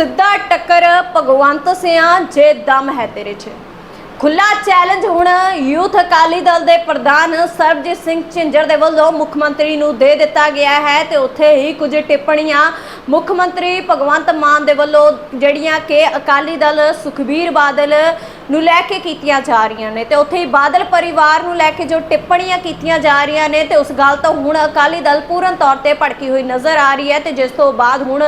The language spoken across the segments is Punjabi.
ਸਿੱਧਾ ਟੱਕਰ ਭਗਵੰਤ ਸਿਆਂ, ਜੇ ਦਮ ਹੈ ਤੇਰੇ 'ਚ। ਖੁੱਲਾ ਚੈਲੰਜ ਹੁਣ ਯੂਥ ਅਕਾਲੀ ਦਲ ਦੇ ਪ੍ਰਧਾਨ ਸਰਬਜੀਤ ਸਿੰਘ ਝਿੰਜਰ ਦੇ ਵੱਲੋਂ ਮੁੱਖ ਮੰਤਰੀ ਨੂੰ ਦੇ ਦਿੱਤਾ ਗਿਆ ਹੈ ਤੇ ਉੱਥੇ ਹੀ ਕੁਝ ਟਿੱਪਣੀਆਂ ਮੁੱਖ ਮੰਤਰੀ ਭਗਵੰਤ ਮਾਨ ਦੇ ਵੱਲੋਂ ਜਿਹੜੀਆਂ ਕਿ ਅਕਾਲੀ ਦਲ ਸੁਖਬੀਰ ਬਾਦਲ ਨੂੰ ਲੈ ਕੇ ਕੀਤੀਆਂ ਜਾ ਰਹੀਆਂ ਨੇ ਤੇ ਉੱਥੇ ਹੀ ਬਾਦਲ ਪਰਿਵਾਰ ਨੂੰ ਲੈ ਕੇ ਜੋ ਟਿੱਪਣੀਆਂ ਕੀਤੀਆਂ ਜਾ ਰਹੀਆਂ ਨੇ ਤੇ ਉਸ ਗੱਲ ਤੋਂ ਹੁਣ ਅਕਾਲੀ ਦਲ ਪੂਰਨ ਤੌਰ ਤੇ ਭੜਕੀ ਹੋਈ ਨਜ਼ਰ ਆ ਰਹੀ ਹੈ ਤੇ ਜਿਸ ਤੋਂ ਬਾਅਦ ਹੁਣ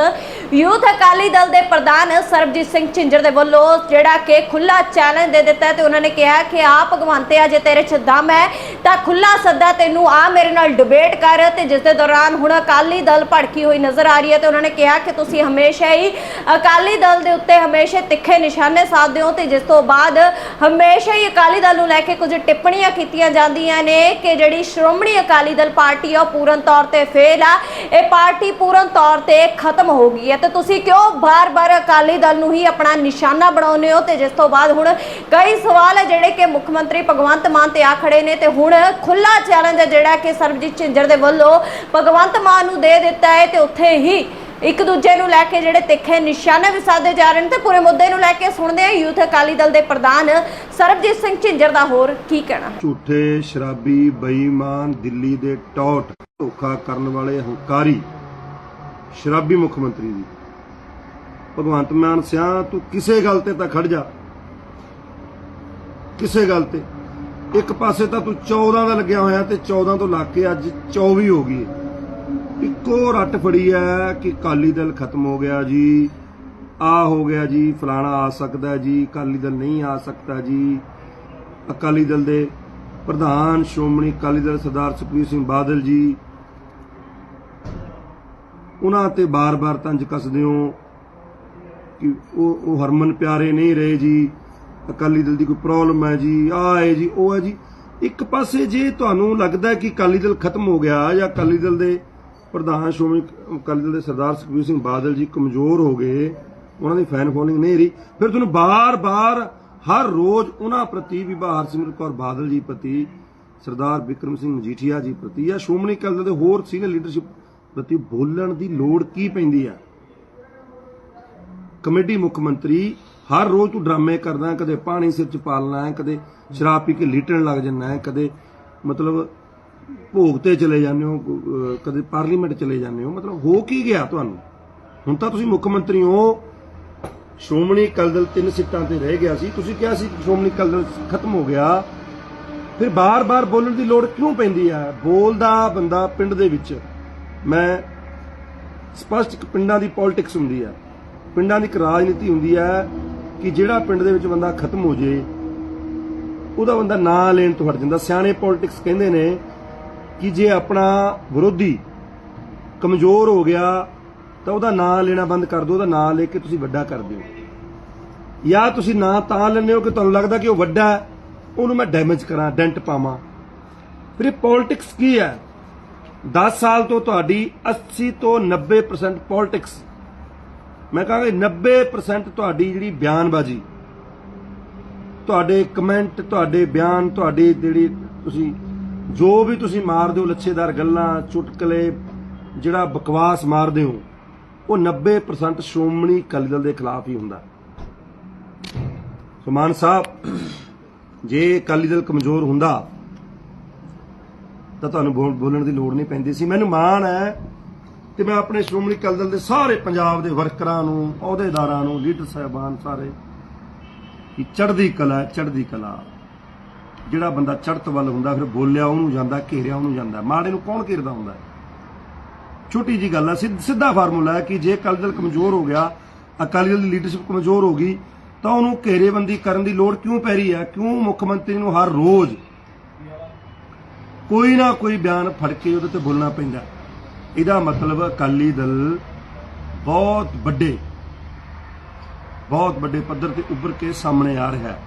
ਯੂਥ ਅਕਾਲੀ ਦਲ ਦੇ ਪ੍ਰਧਾਨ ਸਰਬਜੀਤ ਸਿੰਘ ਝਿੰਜਰ ਦੇ ਵੱਲੋਂ ਜਿਹੜਾ ਕਿ ਖੁੱਲਾ ਚੈਲੰਜ ਦੇ ਦਿੱਤਾ ਹੈ ਤੇ ਉਹਨਾਂ ਨੇ ਕਿਹਾ ਕਿ ਆ ਭਗਵੰਤੇ ਆ ਜੇ ਤੇਰੇ ਚ ਦਮ ਹੈ ਤਾਂ ਖੁੱਲਾ ਸੱਦਾ ਤੈਨੂੰ ਆ ਮੇਰੇ ਨਾਲ ਡਿਬੇਟ ਕਰ ਤੇ ਜਿਸ ਦੇ ਦੌਰਾਨ ਹੁਣ ਅਕਾਲੀ ਦਲ ਭੜਕੀ ਹੋਈ ਨਜ਼ਰ ਆ ਰਹੀ ਹੈ ਤੇ ਉਹਨਾਂ ਨੇ ਕਿਹਾ ਕਿ ਤੁਸੀਂ ਹਮੇਸ਼ਾ ਹੀ ਅਕਾਲੀ ਦਲ ਦੇ ਉੱਤੇ ਹਮੇਸ਼ਾ ਤਿੱਖੇ ਨਿਸ਼ਾਨੇ ਸਾਧਦੇ ਹੋ ਤੇ ਜਿਸ ਤੋਂ ਬਾਅਦ ਹਮੇਸ਼ਾ ਹੀ ਅਕਾਲੀ ਦਲ ਨੂੰ ਲੈ ਕੇ ਕੁਝ ਟਿੱਪਣੀਆਂ ਕੀਤੀਆਂ ਜਾਂਦੀਆਂ ਨੇ ਕਿ ਜਿਹੜੀ ਸ਼੍ਰੋਮਣੀ ਅਕਾਲੀ ਦਲ ਪਾਰਟੀ ਆ, ਉਹ ਪੂਰਨ ਤੌਰ ਤੇ ਫੇਲ ਆ। ਇਹ ਪਾਰਟੀ ਪੂਰਨ ਤੌਰ ਤੇ ਖਤਮ ਹੋ ਗਈ ਹੈ। ਤੇ ਤੁਸੀਂ ਕਿਉਂ ਬਾਰ-ਬਾਰ ਅਕਾਲੀ ਦਲ ਨੂੰ ਹੀ ਆਪਣਾ ਨਿਸ਼ਾਨਾ ਬਣਾਉਂਦੇ ਹੋ? ਤੇ ਜਿਸ ਤੋਂ ਬਾਅਦ ਹੁਣ ਕਈ ਸਵਾਲ ਹੈ ਜਿਹੜੇ ਕਿ ਮੁੱਖ ਮੰਤਰੀ ਭਗਵੰਤ ਮਾਨ ਤੇ ਆ ਖੜੇ ਨੇ। ਤੇ ਹੁਣ ਖੁੱਲਾ ਚੈਲੰਜ ਹੈ ਜਿਹੜਾ ਕਿ ਸਰਬਜੀਤ ਝਿੰਜਰ ਦੇ ਵੱਲੋਂ ਭਗਵੰਤ ਮਾਨ ਨੂੰ ਦੇ ਦਿੱਤਾ ਹੈ। ਤੇ ਉੱਥੇ ਹੀ ਇੱਕ ਦੂਜੇ ਨੂੰ ਲੈ ਕੇ ਜਿਹੜੇ ਤਿੱਖੇ ਨਿਸ਼ਾਨੇ ਵੀ ਜਾ ਰਹੇ ਨੇ ਤੇ ਪੂਰੇ ਮੁੱਦੇ ਨੂੰ ਲੈ ਕੇ ਸੁਣਦੇ ਆ ਯੂਥ ਅਕਾਲੀ ਦਲ ਦੇ ਪ੍ਰਧਾਨ ਸਰਬਜੀਤ ਸਿੰਘ ਝਿੰਜਰ ਦਾ ਹੋਰ ਕੀ ਕਹਿਣਾ ਝੂਠੇ, ਸ਼ਰਾਬੀ, ਬੇਈਮਾਨ, ਦਿੱਲੀ ਦੇ ਟੌਟ, ਧੋਖਾ ਕਰਨ ਵਾਲੇ ਹੰਕਾਰੀ, ਸ਼ਰਾਬੀ ਮੁੱਖ ਮੰਤਰੀ ਜੀ। ਭਗਵੰਤ ਮਾਨ ਸਿਆ, ਤੂੰ ਕਿਸੇ ਗੱਲ ਤੇ ਤਾਂ ਖੜ ਜਾ। ਕਿਸੇ ਗੱਲ ਤੇ। ਇੱਕ ਪਾਸੇ ਤਾਂ ਤੂੰ 14 ਦਾ ਲੱਗਿਆ ਹੋਇਆ ਤੇ 14 ਤੋਂ ਲੱਗ ਕੇ ਅੱਜ 24 ਹੋ ਗਈ ਹੈ। ਇੱਕੋ ਰੱਟ ਫੜੀ ਹੈ ਕਿ ਕਾਲੀ ਦਲ ਖਤਮ ਹੋ ਗਿਆ ਜੀ। ਆ ਹੋ ਗਿਆ ਜੀ, ਫਲਾਣਾ ਆ ਸਕਦਾ ਜੀ ਕਾਲੀ ਦਲ ਨਹੀਂ ਆ ਸਕਦਾ ਜੀ। ਅਕਾਲੀ ਦਲ ਦੇ ਪ੍ਰਧਾਨ ਸ਼੍ਰੋਮਣੀ ਅਕਾਲੀ ਦਲ ਸਰਦਾਰ ਸੁਖਬੀਰ ਸਿੰਘ ਬਾਦਲ ਜੀ, ਉਹਨਾਂ ਤੇ ਬਾਰ-ਬਾਰ ਤੰਜ ਕੱਸਦੇ ਹੋ ਕਿ ਉਹ ਉਹ ਹਰਮਨ ਪਿਆਰੇ ਨਹੀਂ ਰਹੇ ਜੀ। ਅਕਾਲੀ ਦਲ ਦੀ ਕੋਈ ਪ੍ਰੋਬਲਮ ਹੈ ਜੀ। ਆਹ ਹੈ ਜੀ, ਉਹ ਹੈ ਜੀ। ਇੱਕ ਪਾਸੇ ਜੇ ਤੁਹਾਨੂੰ ਲੱਗਦਾ ਕਿ ਅਕਾਲੀ ਦਲ ਖਤਮ ਹੋ ਗਿਆ ਜਾਂ ਅਕਾਲੀ ਦਲ ਦੇ ਪ੍ਰਧਾਨ ਸ਼੍ਰੋਮਣੀ ਅਕਾਲੀ ਦਲ ਦੇ ਸਰਦਾਰ ਸੁਖਬੀਰ ਸਿੰਘ ਬਾਦਲ ਜੀ ਕਮਜ਼ੋਰ ਹੋ ਗਏ, ਉਹਨਾਂ ਦੀ ਫੈਨ ਫੋਲੋਇੰਗ ਨਹੀਂ ਰਹੀ। ਫਿਰ ਤੁਹਾਨੂੰ ਬਾਰ-ਬਾਰ, ਹਰ ਰੋਜ਼ ਉਹਨਾਂ ਪ੍ਰਤੀ ਵੀ ਹਰਸਿਮਰਤ ਕੌਰ ਬਾਦਲ ਜੀ ਪ੍ਰਤੀ, ਸਰਦਾਰ ਵਿਕਰਮ ਸਿੰਘ ਮਜੀਠੀਆ ਜੀ ਪ੍ਰਤੀ ਜਾਂ ਸ਼੍ਰੋਮਣੀ ਅਕਾਲੀ ਦਲ ਦੇ ਹੋਰ ਸੀਨੀਅਰ ਲੀਡਰਸ਼ਿਪ ਪ੍ਰਤੀ ਬੋਲਣ ਦੀ ਲੋੜ ਕੀ ਪੈਂਦੀ ਹੈ ਕਮੇਟੀ ਮੁੱਖ ਮੰਤਰੀ, ਹਰ ਰੋਜ਼ ਤੂੰ ਡਰਾਮੇ ਕਰਦਾ, ਕਦੇ ਪਾਣੀ ਸਿਰ ਚ ਪਾਲਣਾ ਹੈ ਕਦੇ ਸ਼ਰਾਬ ਪੀ ਕੇ ਲੀਟਣ ਲੱਗ ਜੰਨਾ ਹੈ ਕਦੇ ਮਤਲਬ ਭੋਗ ਤੇ ਚਲੇ ਜਾਂਦੇ ਹੋ ਕਦੇ ਪਾਰਲੀਮੈਂਟ ਚਲੇ ਜਾਂਦੇ ਹੋ, ਮਤਲਬ ਹੋ ਕੀ ਗਿਆ ਤੁਹਾਨੂੰ? ਹੁਣ ਤਾਂ ਤੁਸੀਂ ਮੁੱਖ ਮੰਤਰੀ ਹੋ, ਸ਼੍ਰੋਮਣੀ ਅਕਾਲੀ ਦਲ ਤਿੰਨ ਸੀਟਾਂ ਤੇ ਰਹਿ ਗਿਆ ਸੀ, ਤੁਸੀਂ ਕਿਹਾ ਸੀ ਕਿ ਸ਼੍ਰੋਮਣੀ ਅਕਾਲੀ ਦਲ ਖਤਮ ਹੋ ਗਿਆ। ਫਿਰ ਬਾਰ-ਬਾਰ ਬੋਲਣ ਦੀ ਲੋੜ ਕਿਉਂ ਪੈਂਦੀ ਹੈ ਬੋਲਦਾ ਬੰਦਾ ਪਿੰਡ ਦੇ ਵਿੱਚ, ਮੈਂ ਸਪਸ਼ਟ ਪਿੰਡਾਂ ਦੀ ਪੋਲਿਟਿਕਸ ਹੁੰਦੀ ਹੈ ਪਿੰਡਾਂ ਦੀ ਇੱਕ ਰਾਜਨੀਤੀ ਹੁੰਦੀ ਹੈ ਕਿ ਜਿਹੜਾ ਪਿੰਡ ਦੇ ਵਿੱਚ ਬੰਦਾ ਖਤਮ ਹੋ ਜੇ, ਉਹਦਾ ਬੰਦਾ ਨਾਂ ਲੈਣ ਤੋਂ ਹਟ ਜਾਂਦਾ। ਸਿਆਣੇ ਪੋਲਿਟਿਕਸ ਕਹਿੰਦੇ ਨੇ ਕਿ ਜੇ ਆਪਣਾ ਵਿਰੋਧੀ ਕਮਜ਼ੋਰ ਹੋ ਗਿਆ, ਤਾਂ ਉਹਦਾ ਨਾਂ ਲੈਣਾ ਬੰਦ ਕਰ ਦਿਓ, ਉਹਦਾ ਨਾਂ ਲੈ ਕੇ ਤੁਸੀਂ ਵੱਡਾ ਕਰ ਦਿਓ। ਜਾਂ ਤੁਸੀਂ ਨਾਂ ਤਾਂ ਲੈਂਦੇ ਹੋ ਕਿ ਤੁਹਾਨੂੰ ਲੱਗਦਾ ਕਿ ਉਹ ਵੱਡਾ ਹੈ, ਉਹਨੂੰ ਮੈਂ ਡੈਮੇਜ ਕਰਾਂ ਡੈਂਟ ਪਾਵਾਂ। ਫਿਰ ਇਹ ਪੋਲਿਟਿਕਸ ਕੀ ਹੈ? 10 ਸਾਲ ਤੋਂ ਤੁਹਾਡੀ 80 ਤੋਂ 90% ਪੋਲਿਟਿਕਸ ਮੈਂ ਕਹਾਂਗਾ 90% ਤੁਹਾਡੀ ਜਿਹੜੀ ਬਿਆਨਬਾਜ਼ੀ। ਤੁਹਾਡੇ ਕਮੈਂਟ ਤੁਹਾਡੇ ਬਿਆਨ, ਤੁਹਾਡੀ ਜਿਹੜੀ ਤੁਸੀਂ ਜੋ ਵੀ ਤੁਸੀਂ ਮਾਰਦੇ ਹੋ ਲੱਛੇਦਾਰ ਗੱਲਾਂ ਚੁਟਕਲੇ ਜਿਹੜਾ ਬਕਵਾਸ ਮਾਰਦੇ ਹੋ ਉਹ 90% ਸ਼੍ਰੋਮਣੀ ਅਕਾਲੀ ਦਲ ਦੇ ਖਿਲਾਫ ਹੀ ਹੁੰਦਾ। ਸੁਮਾਨ ਸਾਹਿਬ ਜੇ ਅਕਾਲੀ ਦਲ ਕਮਜ਼ੋਰ ਹੁੰਦਾ ਤਾਂ ਤੁਹਾਨੂੰ ਬੋਲ- ਬੋਲਣ ਦੀ ਲੋੜ ਨਹੀਂ ਪੈਂਦੀ ਸੀ। ਮੈਨੂੰ ਮਾਣ ਹੈ ਕਿ ਮੈਂ ਆਪਣੇ ਸ਼੍ਰੋਮਣੀ ਅਕਾਲੀ ਦਲ ਦੇ ਸਾਰੇ ਪੰਜਾਬ ਦੇ ਵਰਕਰਾਂ ਨੂੰ ਅਹੁਦੇਦਾਰਾਂ ਨੂੰ ਲੀਡਰ ਸਾਹਿਬਾਨ ਸਾਰੇ ਕਿ ਚੜ੍ਹਦੀ ਕਲਾ ਹੈ, ਚੜ੍ਹਦੀ ਕਲਾ। ਜਿਹੜਾ ਬੰਦਾ ਚੜਤ ਵੱਲ ਹੁੰਦਾ, ਫਿਰ ਬੋਲਿਆ ਉਹਨੂੰ ਜਾਂਦਾ, ਘੇਰਿਆ ਉਹਨੂੰ ਜਾਂਦਾ। ਮਾੜੇ ਨੂੰ ਕੌਣ ਘੇਰਦਾ ਹੁੰਦਾ? ਛੋਟੀ ਜੀ ਗੱਲ ਹੈ ਸਿੱਧ- ਸਿੱਧਾ ਫਾਰਮੂਲਾ ਹੈ ਕਿ ਜੇ ਅਕਾਲੀ ਦਲ ਕਮਜ਼ੋਰ ਹੋ ਗਿਆ, ਅਕਾਲੀ ਦਲ ਦੀ ਲੀਡਰਸ਼ਿਪ ਕਮਜ਼ੋਰ ਹੋ ਗਈ, ਤਾਂ ਉਹਨੂੰ ਘੇਰੇਬੰਦੀ ਕਰਨ ਦੀ ਲੋੜ ਕਿਉਂ ਪੈ ਰਹੀ ਹੈ? ਕਿਉਂ ਮੁੱਖ ਮੰਤਰੀ ਨੂੰ ਹਰ ਰੋਜ਼ ਕੋਈ ਨਾ ਕੋਈ ਬਿਆਨ ਫੜ ਕੇ ਉਹਦੇ ਤੇ ਬੋਲਣਾ ਪੈਂਦਾ? ਇਹਦਾ ਮਤਲਬ ਅਕਾਲੀ ਦਲ ਬਹੁਤ ਵੱਡੇ ਬਹੁਤ ਵੱਡੇ ਪੱਧਰ ਤੇ ਉੱਭਰ ਕੇ ਸਾਹਮਣੇ ਆ ਰਿਹਾ ਹੈ।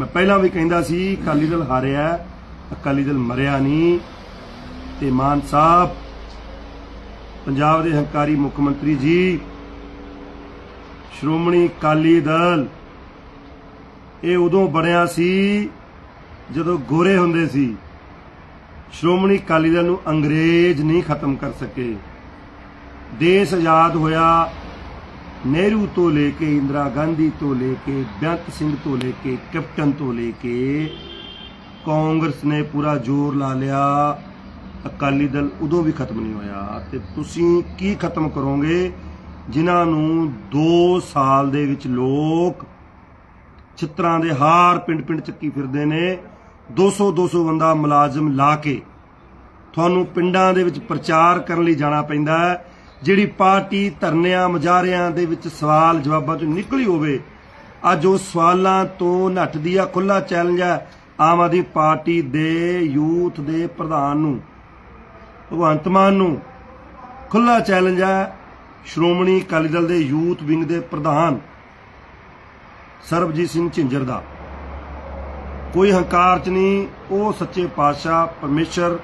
ਮੈਂ ਪਹਿਲਾਂ ਵੀ ਕਹਿੰਦਾ ਸੀ, ਅਕਾਲੀ ਦਲ ਹਾਰਿਆ, ਅਕਾਲੀ ਦਲ ਮਰਿਆ ਨਹੀਂ। ਤੇ ਮਾਨ ਸਾਹਿਬ, ਪੰਜਾਬ ਦੇ ਹੰਕਾਰੀ ਮੁੱਖ ਮੰਤਰੀ ਜੀ, ਸ਼੍ਰੋਮਣੀ ਅਕਾਲੀ ਦਲ, ਇਹ ਉਦੋਂ ਬਣਿਆ ਸੀ, ਜਦੋਂ ਗੋਰੇ ਹੁੰਦੇ ਸੀ। ਸ਼੍ਰੋਮਣੀ ਅਕਾਲੀ ਦਲ ਨੂੰ ਅੰਗਰੇਜ਼ ਨਹੀਂ ਖਤਮ ਕਰ ਸਕੇ। ਦੇਸ਼ ਆਜ਼ਾਦ ਹੋਇਆ ਨਹਿਰੂ ਤੋਂ ਲੈ ਕੇ ਇੰਦਰਾ ਗਾਂਧੀ ਤੋਂ ਲੈ ਕੇ ਬੇਅੰਤ ਸਿੰਘ ਤੋਂ ਲੈ ਕੇ ਕੈਪਟਨ ਤੋਂ ਲੈ ਕੇ ਕਾਂਗਰਸ ਨੇ ਪੂਰਾ ਜ਼ੋਰ ਲਾ ਲਿਆ। ਅਕਾਲੀ ਦਲ ਉਦੋਂ ਵੀ ਖਤਮ ਨਹੀਂ ਹੋਇਆ ਤੇ ਤੁਸੀਂ ਕੀ ਖਤਮ ਕਰੋਗੇ? ਜਿਨ੍ਹਾਂ ਨੂੰ 2 ਸਾਲ ਦੇ ਵਿੱਚ ਲੋਕ ਚਿੱਤਰਾਂ ਦੇ ਹਾਰ ਪਿੰਡ-ਪਿੰਡ ਚੱਕੀ ਫਿਰਦੇ ਨੇ। 200 200 ਬੰਦਾ ਮੁਲਾਜ਼ਮ ਲਾ ਕੇ ਤੁਹਾਨੂੰ ਪਿੰਡਾਂ ਦੇ ਵਿੱਚ ਪ੍ਰਚਾਰ ਕਰਨ ਲਈ ਜਾਣਾ ਪੈਂਦਾ ਹੈ। ਜਿਹੜੀ ਪਾਰਟੀ ਧਰਨਿਆਂ ਮੁਜ਼ਾਹਰਿਆਂ ਦੇ ਵਿੱਚ ਸਵਾਲ ਜਵਾਬਾਂ ਚੋਂ ਨਿਕਲੀ ਹੋਵੇ, ਅੱਜ ਉਹ ਸਵਾਲਾਂ ਤੋਂ ਨੱਠਦੀ ਆ ਖੁੱਲਾ ਚੈਲੰਜ ਹੈ ਆਮ ਆਦਮੀ ਪਾਰਟੀ ਦੇ ਯੂਥ ਦੇ ਪ੍ਰਧਾਨ ਨੂੰ, ਭਗਵੰਤ ਮਾਨ ਨੂੰ। ਖੁੱਲਾ ਚੈਲੰਜ ਹੈ ਸ਼੍ਰੋਮਣੀ ਅਕਾਲੀ ਦਲ ਦੇ ਯੂਥ ਵਿੰਗ ਦੇ ਪ੍ਰਧਾਨ ਸਰਬਜੀਤ ਸਿੰਘ ਝਿੰਜਰ ਦਾ। ਕੋਈ ਹੰਕਾਰ ਚ ਨਹੀਂ, ਉਹ ਸੱਚੇ ਪਾਤਸ਼ਾਹ ਪਰਮੇਸ਼ਰ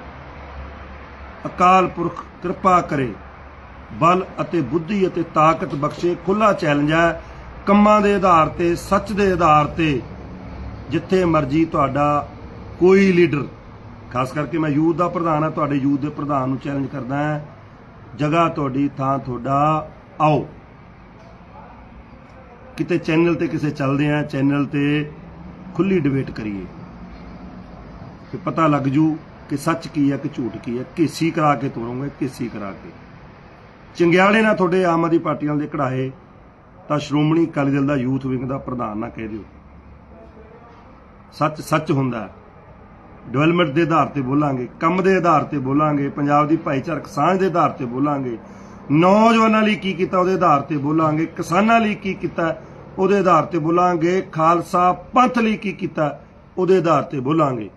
ਅਕਾਲ ਪੁਰਖ ਕਿਰਪਾ ਕਰੇ। ਬਲ ਅਤੇ ਬੁੱਧੀ ਅਤੇ ਤਾਕਤ ਬਖਸ਼ੇ ਖੁੱਲਾ ਚੈਲੰਜ ਹੈ। ਕੰਮਾਂ ਦੇ ਆਧਾਰ ਤੇ, ਸੱਚ ਦੇ ਆਧਾਰ ਤੇ, ਜਿੱਥੇ ਮਰਜ਼ੀ ਤੁਹਾਡਾ ਕੋਈ ਲੀਡਰ ਖਾਸ ਕਰਕੇ ਮੈਂ ਯੂਥ ਦਾ ਪ੍ਰਧਾਨ ਹਾਂ, ਤੁਹਾਡੇ ਯੂਥ ਦੇ ਪ੍ਰਧਾਨ ਨੂੰ ਚੈਲੰਜ ਕਰਦਾ ਹਾਂ। ਜਗ੍ਹਾ ਤੁਹਾਡੀ, ਥਾਂ ਤੁਹਾਡਾ, ਆਓ। ਕਿਤੇ ਚੈਨਲ ਤੇ ਕਿਸੇ ਚੱਲਦੇ ਆ ਚੈਨਲ ਤੇ ਖੁੱਲੀ ਡਿਬੇਟ ਕਰੀਏ। ਕਿ ਪਤਾ ਲੱਗ ਜੂ ਕਿ ਸੱਚ ਕੀ ਹੈ, ਕਿ ਝੂਠ ਕੀ ਹੈ ਕੇਸੀ ਕਰਾ ਕੇ ਤੋਰੋਗੇ ਕੇਸੀ ਕਰਾ ਕੇ। ਚੰਗਿਆੜੇ ਨਾਲ ਤੁਹਾਡੇ ਆਮ ਆਦਮੀ ਪਾਰਟੀ ਨਾਲ ਦੇ ਕਢਾਏ ਤਾਂ ਸ਼੍ਰੋਮਣੀ ਅਕਾਲੀ ਦਲ ਦਾ ਯੂਥ ਵਿੰਗ ਦਾ ਪ੍ਰਧਾਨ ਨਾ ਕਹਿ ਦਿਓ। ਸੱਚ ਸੱਚ ਹੁੰਦਾ ਡਿਵੈਲਪਮੈਂਟ ਦੇ ਆਧਾਰ ਤੇ ਬੋਲਾਂਗੇ, ਕੰਮ ਦੇ ਆਧਾਰ ਤੇ ਬੋਲਾਂਗੇ, ਪੰਜਾਬ ਦੀ ਭਾਈਚਾਰਕ ਸਾਂਝ ਦੇ ਆਧਾਰ ਤੇ ਬੋਲਾਂਗੇ। ਨੌਜਵਾਨਾਂ ਲਈ ਕੀ ਕੀਤਾ ਉਹਦੇ ਆਧਾਰ ਤੇ ਬੋਲਾਂਗੇ, ਕਿਸਾਨਾਂ ਲਈ ਕੀ ਕੀਤਾ ਉਹਦੇ ਆਧਾਰ ਤੇ ਬੋਲਾਂਗੇ, ਖਾਲਸਾ ਪੰਥ ਲਈ ਕੀ ਕੀਤਾ ਉਹਦੇ ਆਧਾਰ ਤੇ ਬੋਲਾਂਗੇ।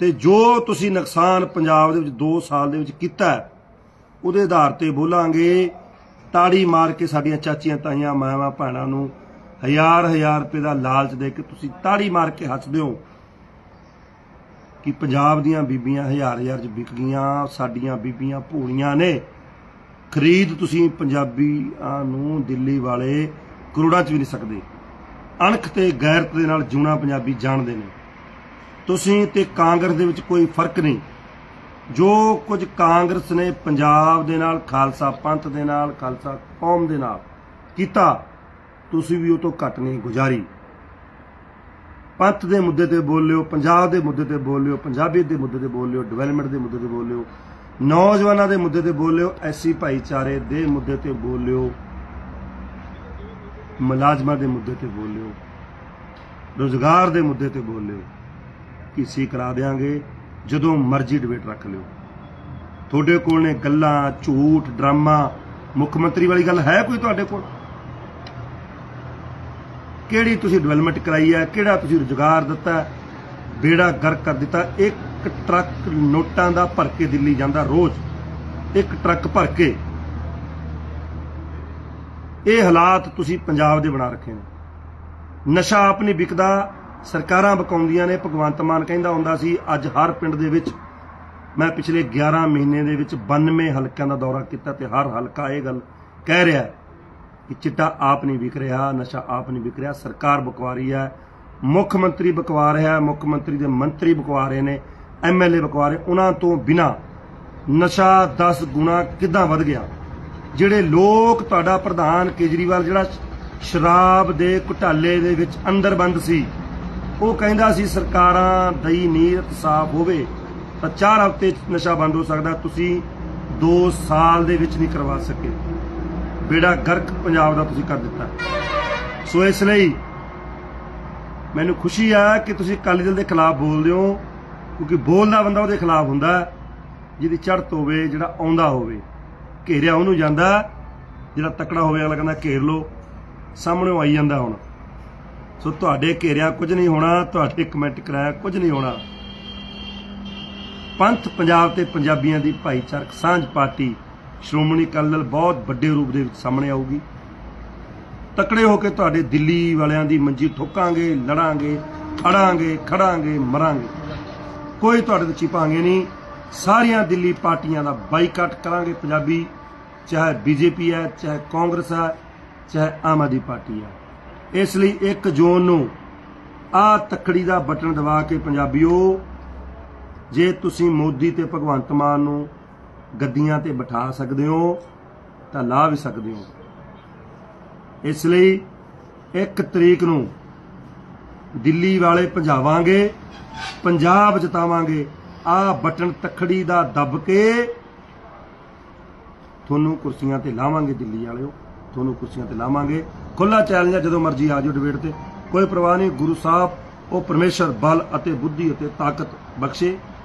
ਤੇ ਜੋ ਤੁਸੀਂ ਨੁਕਸਾਨ ਪੰਜਾਬ ਦੇ ਵਿੱਚ 2 ਸਾਲ ਦੇ ਵਿੱਚ ਕੀਤਾ ਉਹਦੇ ਆਧਾਰ ਤੇ ਬੋਲਾਂਗੇ। ਤਾੜੀ ਮਾਰ ਕੇ ਸਾਡੀਆਂ ਚਾਚੀਆਂ ਤਾਈਆਂ, ਮਾਵਾਂ, ਭੈਣਾਂ ਨੂੰ ਹਜ਼ਾਰ ਹਜ਼ਾਰ ਰੁਪਏ ਦਾ ਲਾਲਚ ਦੇ ਕੇ ਤੁਸੀਂ ਤਾੜੀ ਮਾਰ ਕੇ ਹੱਸਦੇ ਹੋ ਕਿ ਪੰਜਾਬ ਦੀਆਂ ਬੀਬੀਆਂ ਹਜ਼ਾਰ ਹਜ਼ਾਰ ਚ ਵਿਕ ਗਈਆਂ, ਸਾਡੀਆਂ ਬੀਬੀਆਂ ਭੂਰੀਆਂ ਨੇ। ਖਰੀਦ ਤੁਸੀਂ ਪੰਜਾਬੀਆਂ ਨੂੰ ਦਿੱਲੀ ਵਾਲੇ ਕਰੋੜਾਂ ਚ ਵੀ ਨਹੀਂ ਸਕਦੇ। ਅਣਖ ਤੇ ਗੈਰਤ ਦੇ ਨਾਲ ਜੂਣਾ ਪੰਜਾਬੀ ਜਾਣਦੇ ਨੇ। ਤੁਸੀਂ ਤੇ ਕਾਂਗਰਸ ਦੇ ਵਿੱਚ ਕੋਈ ਫ਼ਰਕ ਨਹੀਂ। ਜੋ ਕੁਝ ਕਾਂਗਰਸ ਨੇ ਪੰਜਾਬ ਦੇ ਨਾਲ, ਖਾਲਸਾ ਪੰਥ ਦੇ ਨਾਲ, ਖਾਲਸਾ ਕੌਮ ਦੇ ਨਾਲ ਕੀਤਾ, ਤੁਸੀਂ ਵੀ ਉਹ ਤੋਂ ਘੱਟ ਨਹੀਂ ਗੁਜ਼ਾਰੀ। ਪੰਥ ਦੇ ਮੁੱਦੇ ਤੇ ਬੋਲਿਓ, ਪੰਜਾਬ ਦੇ ਮੁੱਦੇ ਤੇ ਬੋਲਿਓ ਪੰਜਾਬੀ ਦੇ ਮੁੱਦੇ ਤੇ ਬੋਲਿਓ ਡਿਵੈਲਪਮੈਂਟ ਦੇ ਮੁੱਦੇ ਤੇ ਬੋਲਿਓ, ਨੌਜਵਾਨਾਂ ਦੇ ਮੁੱਦੇ ਤੇ ਬੋਲਿਓ, ਐਸੀ ਭਾਈਚਾਰੇ ਦੇ ਮੁੱਦੇ ਤੇ ਬੋਲਿਓ, ਮੁਲਾਜ਼ਮਾਂ ਦੇ ਮੁੱਦੇ ਤੇ ਬੋਲਿਓ, ਰੋਜ਼ਗਾਰ ਦੇ ਮੁੱਦੇ ਤੇ ਬੋਲਿਓ ਕਿਸੇ ਕਰਾ ਦੇਾਂਗੇ ਜਦੋਂ ਮਰਜ਼ੀ ਡਿਬੇਟ ਰੱਖ ਲਿਓ। ਤੁਹਾਡੇ ਕੋਲ ਨੇ ਗੱਲਾਂ, ਝੂਠ, ਡਰਾਮਾ, ਮੁੱਖ ਮੰਤਰੀ ਵਾਲੀ ਗੱਲ ਹੈ ਕੋਈ ਤੁਹਾਡੇ ਕੋਲ? ਕਿਹੜੀ ਤੁਸੀਂ ਡਿਵੈਲਪਮੈਂਟ ਕਰਾਈ ਹੈ? ਕਿਹੜਾ ਤੁਸੀਂ ਰੁਜ਼ਗਾਰ ਦਿੱਤਾ ਬੇੜਾ ਗਰਕ ਕਰ ਦਿੱਤਾ। ਇੱਕ ਟਰੱਕ ਨੋਟਾਂ ਦਾ ਭਰ ਕੇ ਦਿੱਲੀ ਜਾਂਦਾ ਰੋਜ਼। ਇੱਕ ਟਰੱਕ ਭਰ ਕੇ। ਇਹ ਹਾਲਾਤ ਤੁਸੀਂ ਪੰਜਾਬ ਦੇ ਬਣਾ ਰੱਖੇ ਨੇ। ਨਸ਼ਾ ਆਪ ਨਹੀਂ ਵਿਕਦਾ ਸਰਕਾਰਾਂ ਬਕਾਉਂਦੀਆਂ ਨੇ, ਭਗਵੰਤ ਮਾਨ ਕਹਿੰਦਾ ਹੁੰਦਾ ਸੀ, ਅੱਜ ਹਰ ਪਿੰਡ ਦੇ ਵਿੱਚ, ਮੈਂ ਪਿਛਲੇ 11 ਮਹੀਨੇ ਦੇ ਵਿੱਚ 92 ਹਲਕਿਆਂ ਦਾ ਦੌਰਾ ਕੀਤਾ ਤੇ ਹਰ ਹਲਕਾ ਇਹ ਗੱਲ ਕਹਿ ਰਿਹਾ ਕਿ ਚਿੱਟਾ ਆਪ ਨਹੀਂ ਵਿਕ ਰਿਹਾ, ਨਸ਼ਾ ਆਪ ਨਹੀਂ ਵਿਕ ਰਿਹਾ, ਸਰਕਾਰ ਬਕਵਾ ਰਹੀ ਹੈ, ਮੁੱਖ ਮੰਤਰੀ ਬਕਵਾ ਰਿਹਾ ਮੁੱਖ ਮੰਤਰੀ ਦੇ ਮੰਤਰੀ ਬਕਵਾ ਰਹੇ ਨੇ ਐਮਐਲਏ ਬਕਵਾ ਰਹੇ, ਉਹਨਾਂ ਤੋਂ ਬਿਨਾ ਨਸ਼ਾ 10 ਗੁਣਾ ਕਿੱਦਾਂ ਵੱਧ ਗਿਆ? ਜਿਹੜੇ ਲੋਕ ਤੁਹਾਡਾ ਪ੍ਰਧਾਨ ਕੇਜਰੀਵਾਲ, ਜਿਹੜਾ ਸ਼ਰਾਬ ਦੇ ਘੁਟਾਲੇ ਦੇ ਵਿੱਚ ਅੰਦਰ ਬੰਦ ਸੀ ਉਹ ਕਹਿੰਦਾ ਸੀ, ਸਰਕਾਰਾਂ ਦਈ ਨੀਅਤ ਸਾਫ਼ ਹੋਵੇ ਤਾਂ 4 ਹਫ਼ਤੇ ਨਸ਼ਾ ਬੰਦ ਹੋ ਸਕਦਾ, ਤੁਸੀਂ 2 ਸਾਲ ਦੇ ਵਿੱਚ ਨਹੀਂ ਕਰਵਾ ਸਕੇ। ਬੇੜਾ ਗਰਕ ਪੰਜਾਬ ਦਾ ਤੁਸੀਂ ਕਰ ਦਿੱਤਾ। ਸੋ ਇਸ ਲਈ ਮੈਨੂੰ ਖੁਸ਼ੀ ਆ ਕਿ ਤੁਸੀਂ ਅਕਾਲੀ ਦਲ ਦੇ ਖਿਲਾਫ ਬੋਲਦੇ ਹੋ, ਕਿਉਂਕਿ ਬੋਲਦਾ ਬੰਦਾ ਉਹਦੇ ਖਿਲਾਫ ਹੁੰਦਾ, ਜਿਹਦੀ ਚੜ੍ਹਤ ਹੋਵੇ ਜਿਹੜਾ ਆਉਂਦਾ ਹੋਵੇ, ਘੇਰਿਆ ਉਹਨੂੰ ਜਾਂਦਾ, ਜਿਹੜਾ ਤਕੜਾ ਹੋਵੇ, ਅਗਲਾ ਕਹਿੰਦਾ ਘੇਰ ਲੋ ਸਾਹਮਣੇ ਆਈ ਜਾਂਦਾ ਹੁਣ। ਸੋ ਤੁਹਾਡੇ ਘੇਰਿਆ ਕੁਝ ਨਹੀਂ ਹੋਣਾ, ਤੁਹਾਡੇ ਕਮੈਂਟ ਕਰਾਇਆ ਕੁਝ ਨਹੀਂ ਹੋਣਾ। ਪੰਥ ਪੰਜਾਬ ਤੇ ਪੰਜਾਬੀਆਂ ਦੀ ਭਾਈਚਾਰਕ ਸਾਂਝ ਪਾਰਟੀ ਸ਼੍ਰੋਮਣੀ ਅਕਾਲੀ ਦਲ ਬਹੁਤ ਵੱਡੇ ਰੂਪ ਦੇ ਵਿੱਚ ਸਾਹਮਣੇ ਆਊਗੀ। ਤਕੜੇ ਹੋ ਕੇ ਤੁਹਾਡੇ ਦਿੱਲੀ ਵਾਲਿਆਂ ਦੀ ਮੰਜੀ ਠੋਕਾਂਗੇ, ਲੜਾਂਗੇ ਅੜਾਂਗੇ ਖੜਾਂਗੇ, ਮਰਾਂਗੇ। ਕੋਈ ਤੁਹਾਡੇ ਤੋਂ ਛਿਪਾਂਗੇ ਨਹੀਂ। ਸਾਰੀਆਂ ਦਿੱਲੀ ਪਾਰਟੀਆਂ ਦਾ ਬਾਈਕਾਟ ਕਰਾਂਗੇ ਪੰਜਾਬੀ, ਚਾਹੇ ਬੀਜੇਪੀ ਹੈ, ਚਾਹੇ ਕਾਂਗਰਸ ਹੈ, ਚਾਹੇ ਆਮ ਆਦਮੀ ਪਾਰਟੀ ਹੈ। ਇਸ ਲਈ 1 ਜੂਨ ਨੂੰ ਆ ਤੱਕੜੀ ਦਾ ਬਟਨ ਦਬਾ ਕੇ, ਪੰਜਾਬੀਓ, ਜੇ ਤੁਸੀਂ ਮੋਦੀ ਤੇ ਭਗਵੰਤ ਮਾਨ ਨੂੰ ਗੱਦੀਆਂ ਤੇ ਬਿਠਾ ਸਕਦੇ ਹੋ, ਤਾਂ ਲਾ ਵੀ ਸਕਦੇ ਹੋ। ਇਸ ਲਈ 1 ਤਰੀਕ ਨੂੰ ਦਿੱਲੀ ਵਾਲੇ ਭਜਾਵਾਂਗੇ, ਪੰਜਾਬ ਜਿਤਾਵਾਂਗੇ, ਆ ਬਟਨ ਤਖੜੀ ਦਾ ਦੱਬ ਕੇ ਤੁਹਾਨੂੰ ਕੁਰਸੀਆਂ ਤੇ ਲਾਵਾਂਗੇ, ਦਿੱਲੀ ਵਾਲਿਓ, ਤੁਹਾਨੂੰ ਕੁਰਸੀਆਂ ਤੇ ਲਾਵਾਂਗੇ। ਖੁੱਲਾ ਚੈਲੰਜ ਹੈ ਜਦੋਂ ਮਰਜ਼ੀ ਆ ਜਾਓ ਡਿਬੇਟ ਤੇ। ਕੋਈ ਪਰਵਾਹ ਨਹੀਂ, ਗੁਰੂ ਸਾਹਿਬ, ਉਹ ਪਰਮੇਸ਼ਰ, ਬਲ ਅਤੇ ਬੁੱਧੀ ਅਤੇ ਤਾਕਤ ਬਖਸ਼ੇ।